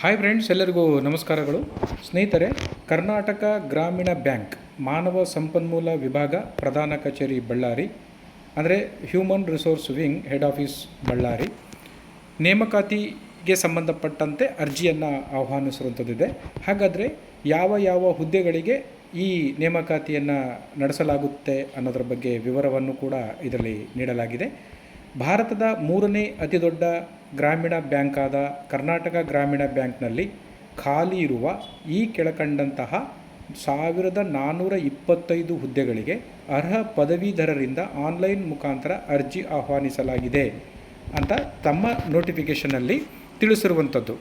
Hi friends ಎಲ್ಲರಿಗೂ ನಮಸ್ಕಾರಗಳು. ಸ್ನೇಹಿತರೆ, ಕರ್ನಾಟಕ ಗ್ರಾಮೀಣ ಬ್ಯಾಂಕ್, ಮಾನವ ಸಂಪನ್ಮೂಲ ವಿಭಾಗ ಪ್ರಧಾನ ಕಚೇರಿ ಬಳ್ಳಾರಿ, ಅಂದರೆ human resource wing head office Ballari. ನೇಮಕಾತಿಗೆ ಸಂಬಂಧಪಟ್ಟಂತೆ ಅರ್ಜಿಯನ್ನು ಆಹ್ವಾನಿಸಿರುವಂಥದ್ದಿದೆ. ಹಾಗಾದರೆ ಯಾವ ಯಾವ ಹುದ್ದೆಗಳಿಗೆ ಈ ನೇಮಕಾತಿಯನ್ನು ನಡೆಸಲಾಗುತ್ತೆ ಅನ್ನೋದರ ಬಗ್ಗೆ ವಿವರವನ್ನು ಕೂಡ ಇದರಲ್ಲಿ ನೀಡಲಾಗಿದೆ. ಭಾರತದ ಮೂರನೇ ಅತಿದೊಡ್ಡ ಗ್ರಾಮೀಣ ಬ್ಯಾಂಕ್ ಆದ ಕರ್ನಾಟಕ ಗ್ರಾಮೀಣ ಬ್ಯಾಂಕ್ನಲ್ಲಿ ಖಾಲಿ ಇರುವ ಈ ಕೆಳಕಂಡಂತಹ ಸಾವಿರದ ನಾನ್ನೂರ ಇಪ್ಪತ್ತೈದು ಹುದ್ದೆಗಳಿಗೆ ಅರ್ಹ ಪದವೀಧರರಿಂದ ಆನ್ಲೈನ್ ಮುಖಾಂತರ ಅರ್ಜಿ ಆಹ್ವಾನಿಸಲಾಗಿದೆ ಅಂತ ತಮ್ಮ ನೋಟಿಫಿಕೇಷನಲ್ಲಿ ತಿಳಿಸಿರುವಂಥದ್ದು.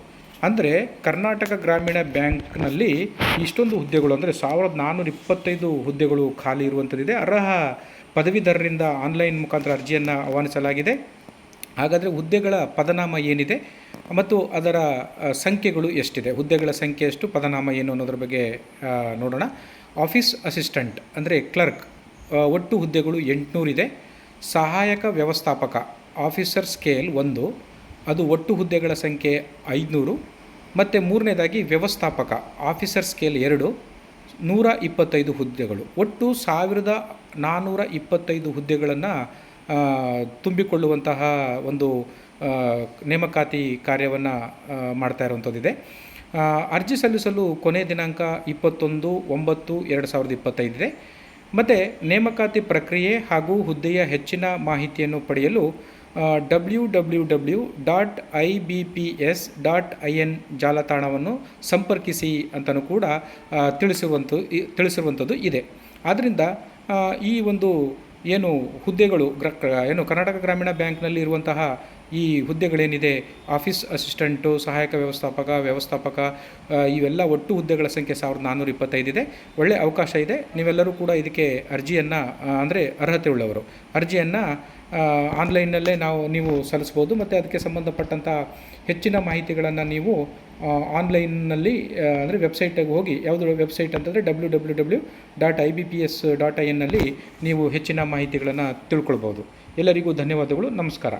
ಅಂದರೆ ಕರ್ನಾಟಕ ಗ್ರಾಮೀಣ ಬ್ಯಾಂಕ್ನಲ್ಲಿ ಇಷ್ಟೊಂದು ಹುದ್ದೆಗಳು, ಅಂದರೆ ಸಾವಿರದ ನಾನ್ನೂರ ಇಪ್ಪತ್ತೈದು ಹುದ್ದೆಗಳು ಖಾಲಿ ಇರುವಂಥದ್ದಿದೆ. ಅರ್ಹ ಪದವೀಧರರಿಂದ ಆನ್ಲೈನ್ ಮುಖಾಂತರ ಅರ್ಜಿಯನ್ನು ಆಹ್ವಾನಿಸಲಾಗಿದೆ. ಹಾಗಾದರೆ ಹುದ್ದೆಗಳ ಪದನಾಮ ಏನಿದೆ ಮತ್ತು ಅದರ ಸಂಖ್ಯೆಗಳು ಎಷ್ಟಿದೆ? ಹುದ್ದೆಗಳ ಸಂಖ್ಯೆ ಎಷ್ಟು, ಪದನಾಮ ಏನು ಅನ್ನೋದ್ರ ಬಗ್ಗೆ ನೋಡೋಣ. ಆಫೀಸ್ ಅಸಿಸ್ಟೆಂಟ್ ಅಂದರೆ ಕ್ಲರ್ಕ್ ಒಟ್ಟು ಹುದ್ದೆಗಳು ಎಂಟುನೂರಿದೆ ಸಹಾಯಕ ವ್ಯವಸ್ಥಾಪಕ, ಆಫೀಸರ್ ಸ್ಕೇಲ್ ಒಂದು, ಅದು ಒಟ್ಟು ಹುದ್ದೆಗಳ ಸಂಖ್ಯೆ ಐದುನೂರು. ಮತ್ತು ಮೂರನೇದಾಗಿ ವ್ಯವಸ್ಥಾಪಕ, ಆಫೀಸರ್ ಸ್ಕೇಲ್ ಎರಡು, ನೂರ ಇಪ್ಪತ್ತೈದು ಹುದ್ದೆಗಳು. ಒಟ್ಟು ಸಾವಿರದ ನಾನ್ನೂರ ಇಪ್ಪತ್ತೈದು ಹುದ್ದೆಗಳನ್ನು ತುಂಬಿಕೊಳ್ಳುವಂತಹ ಒಂದು ನೇಮಕಾತಿ ಕಾರ್ಯವನ್ನು ಮಾಡ್ತಾ ಇರುವಂಥದ್ದಿದೆ. ಅರ್ಜಿ ಸಲ್ಲಿಸಲು ಕೊನೆ ದಿನಾಂಕ ಇಪ್ಪತ್ತೊಂದು, ಒಂಬತ್ತು, ಎರಡು ಸಾವಿರದ ಇಪ್ಪತ್ತೈದಿದೆ. ಮತ್ತು ನೇಮಕಾತಿ ಪ್ರಕ್ರಿಯೆ ಹಾಗೂ ಹುದ್ದೆಯ ಹೆಚ್ಚಿನ ಮಾಹಿತಿಯನ್ನು ಪಡೆಯಲು W W W dot I B P S dot I N ಜಾಲತಾಣವನ್ನು ಸಂಪರ್ಕಿಸಿ ಅಂತಲೂ ಕೂಡ ತಿಳಿಸಿರುವಂಥ ತಿಳಿಸಿರುವಂಥದ್ದು ಇದೆ. ಆದ್ದರಿಂದ ಈ ಒಂದು ಏನು ಹುದ್ದೆಗಳು ಗ್ರ ಏನು ಕರ್ನಾಟಕ ಗ್ರಾಮೀಣ ಬ್ಯಾಂಕ್ನಲ್ಲಿ ಇರುವಂತಹ ಈ ಹುದ್ದೆಗಳೇನಿದೆ, ಆಫೀಸ್ ಅಸಿಸ್ಟೆಂಟು, ಸಹಾಯಕ ವ್ಯವಸ್ಥಾಪಕ ವ್ಯವಸ್ಥಾಪಕ ಇವೆಲ್ಲ ಒಟ್ಟು ಹುದ್ದೆಗಳ ಸಂಖ್ಯೆ ಸಾವಿರದ ನಾನ್ನೂರ ಇಪ್ಪತ್ತೈದಿದೆ ಒಳ್ಳೆಯ ಅವಕಾಶ ಇದೆ. ನೀವೆಲ್ಲರೂ ಕೂಡ ಇದಕ್ಕೆ ಅರ್ಜಿಯನ್ನು ಅಂದರೆ ಅರ್ಹತೆ ಉಳ್ಳವರು. ಅರ್ಜಿಯನ್ನು ಆನ್ಲೈನ್ನಲ್ಲೇ ನಾವು, ನೀವು ಸಲ್ಲಿಸ್ಬೋದು. ಮತ್ತು ಅದಕ್ಕೆ ಸಂಬಂಧಪಟ್ಟಂಥ ಹೆಚ್ಚಿನ ಮಾಹಿತಿಗಳನ್ನು ನೀವು ಆನ್ಲೈನ್ನಲ್ಲಿ ಅಂದರೆ ವೆಬ್ಸೈಟಿಗೆ ಹೋಗಿ, ಯಾವುದು ವೆಬ್ಸೈಟ್ ಅಂತಂದರೆ W W W dot I B P S dot ನೀವು ಹೆಚ್ಚಿನ ಮಾಹಿತಿಗಳನ್ನು ತಿಳ್ಕೊಳ್ಬೋದು. ಎಲ್ಲರಿಗೂ ಧನ್ಯವಾದಗಳು. ನಮಸ್ಕಾರ.